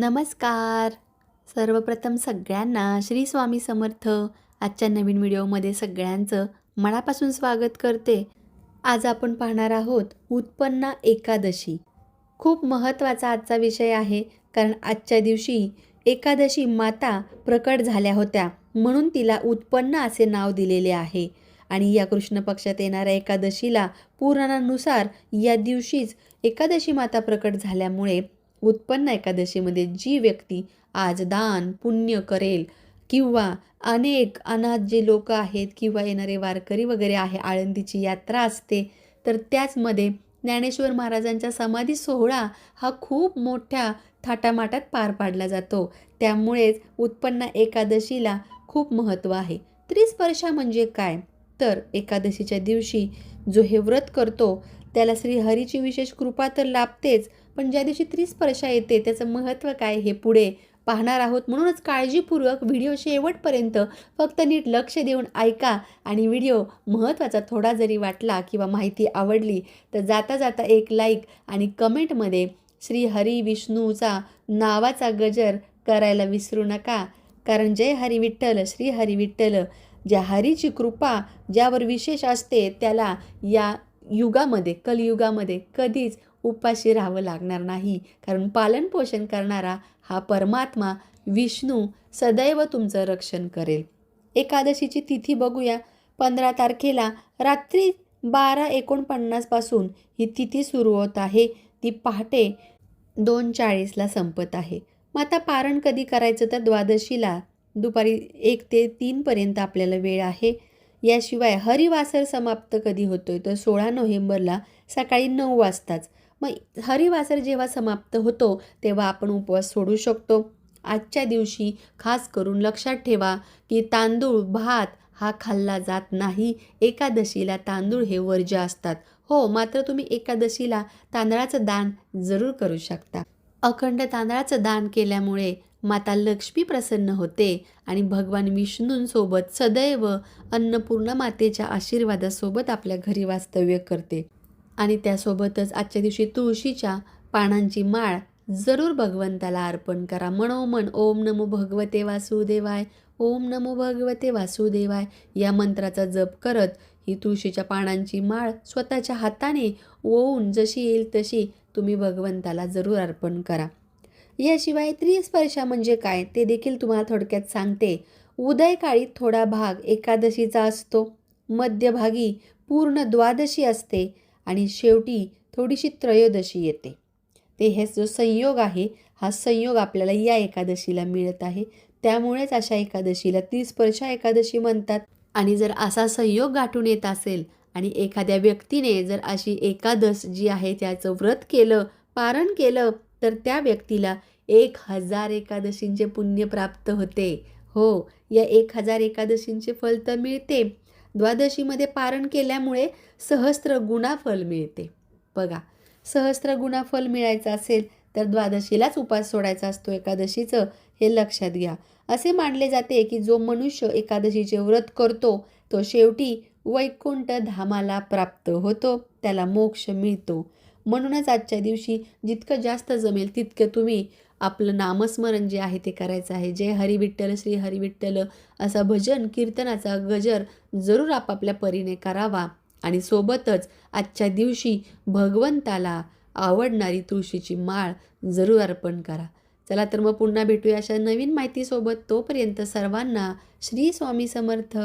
नमस्कार. सर्वप्रथम सगळ्यांना श्री स्वामी समर्थ आजच्या नवीन व्हिडिओमध्ये सगळ्यांचं मनापासून स्वागत करते. आज आपण पाहणार आहोत उत्पन्ना एकादशी. खूप महत्त्वाचा आजचा विषय आहे कारण आजच्या दिवशी एकादशी माता प्रकट झाल्या होत्या म्हणून तिला उत्पन्न असे नाव दिलेले आहे. आणि या कृष्ण पक्षात येणाऱ्या एकादशीला पुराणानुसार या दिवशीच एकादशी माता प्रकट झाल्यामुळे उत्पन्न एकादशीमध्ये जी व्यक्ती आज दान पुण्य करेल किंवा अनेक अनाथ जे लोक आहेत किंवा येणारे वारकरी वगैरे आहे आळंदीची यात्रा असते तर त्याचमध्ये ज्ञानेश्वर महाराजांचा समाधी सोहळा हा खूप मोठ्या थाटामाटात पार पाडला जातो. त्यामुळेच उत्पन्न एकादशीला खूप महत्त्व आहे. त्रिस्पर्शा म्हणजे काय? तर एकादशीच्या दिवशी जो हे व्रत करतो त्याला श्री हरीची विशेष कृपा तर लाभतेच पण ज्या दिवशी त्रिस्पर्शा येते त्याचं महत्त्व काय हे पुढे पाहणार आहोत. म्हणूनच काळजीपूर्वक व्हिडिओ शेवटपर्यंत फक्त नीट लक्ष देऊन ऐका आणि व्हिडिओ महत्त्वाचा थोडा जरी वाटला किंवा माहिती आवडली तर जाता जाता एक लाईक आणि कमेंटमध्ये श्री हरी विष्णूचा नावाचा गजर करायला विसरू नका. कारण जय हरी विठ्ठल श्री हरी विठ्ठल ज्या हरीची कृपा ज्यावर विशेष असते त्याला या युगामध्ये कलयुगामध्ये कधीच उपाशी राहावं लागणार नाही. कारण पालनपोषण करणारा हा परमात्मा विष्णू सदैव तुमचं रक्षण करेल. एकादशीची तिथी बघूया. पंधरा तारखेला रात्री बारा एकोणपन्नासपासून ही तिथी सुरू होत आहे. ती पहाटे दोन चाळीसला संपत आहे. मग आता पारण कधी करायचं? तर द्वादशीला. दुपारी एक ते तीनपर्यंत आपल्याला वेळ आहे. याशिवाय हरिवासर समाप्त कधी होतोय? तर सोळा नोव्हेंबरला सकाळी नऊ वाजताच. मग हरिवासर जेव्हा समाप्त होतो तेव्हा आपण उपवास सोडू शकतो. आजच्या दिवशी खास करून लक्षात ठेवा की तांदूळ भात हा खाल्ला जात नाही. एकादशीला तांदूळ हे वर्ज्य असतात. हो मात्र तुम्ही एकादशीला तांदळाचं दान जरूर करू शकता. अखंड तांदळाचं दान केल्यामुळे माता लक्ष्मी प्रसन्न होते आणि भगवान विष्णूंसोबत सदैव अन्नपूर्णा मातेच्या आशीर्वादासोबत आपल्या घरी वास्तव्य करते. आणि त्यासोबतच आजच्या दिवशी तुळशीच्या पानांची माळ जरूर भगवंताला अर्पण करा. मनोमन ओम नमो भगवते वासुदेवाय ओम नमो भगवते वासुदेवाय या मंत्राचा जप करत ही तुळशीच्या पानांची माळ स्वतःच्या हाताने ओवून जशी येईल तशी तुम्ही भगवंताला जरूर अर्पण करा. याशिवाय त्रिस्पर्शा म्हणजे काय ते देखील तुम्हाला थोडक्यात सांगते. उदयकाळी थोडा भाग एकादशीचा असतो. मध्यभागी पूर्ण द्वादशी असते. आणि शेवटी थोडीशी त्रयोदशी येते. ते हे जो संयोग आहे हा संयोग आपल्याला या एकादशीला मिळत आहे. त्यामुळेच अशा एकादशीला त्रिस्पर्शा एकादशी म्हणतात. आणि जर असा संयोग गाठून येत असेल आणि एखाद्या व्यक्तीने जर अशी एकादश जी आहे त्याचं व्रत केलं पारण केलं तर त्या व्यक्तीला एक हजार एकादशींचे पुण्य प्राप्त होते. हो या एक हजार एकादशींचे फल तर मिळते. द्वादशीमध्ये पारण केल्यामुळे सहस्त्र गुणाफल मिळते. बघा सहस्त्र गुणाफल मिळायचं असेल तर द्वादशीलाच उपास सोडायचा असतो एकादशीचं हे लक्षात घ्या. असे मानले जाते की जो मनुष्य एकादशीचे व्रत करतो तो शेवटी वैकुंठ धामाला प्राप्त होतो. त्याला मोक्ष मिळतो. म्हणूनच आजच्या दिवशी जितकं जास्त जमेल तितकं तुम्ही आपलं नामस्मरण जे आहे ते करायचं आहे. जय हरी विठ्ठल श्री हरी विठ्ठल असा भजन कीर्तनाचा गजर जरूर आपापल्या परीने करावा. आणि सोबतच आजच्या दिवशी भगवंताला आवडणारी तुळशीची माळ जरूर अर्पण करा. चला तर मग पुन्हा भेटूया अशा नवीन माहितीसोबत. तोपर्यंत सर्वांना श्री स्वामी समर्थ.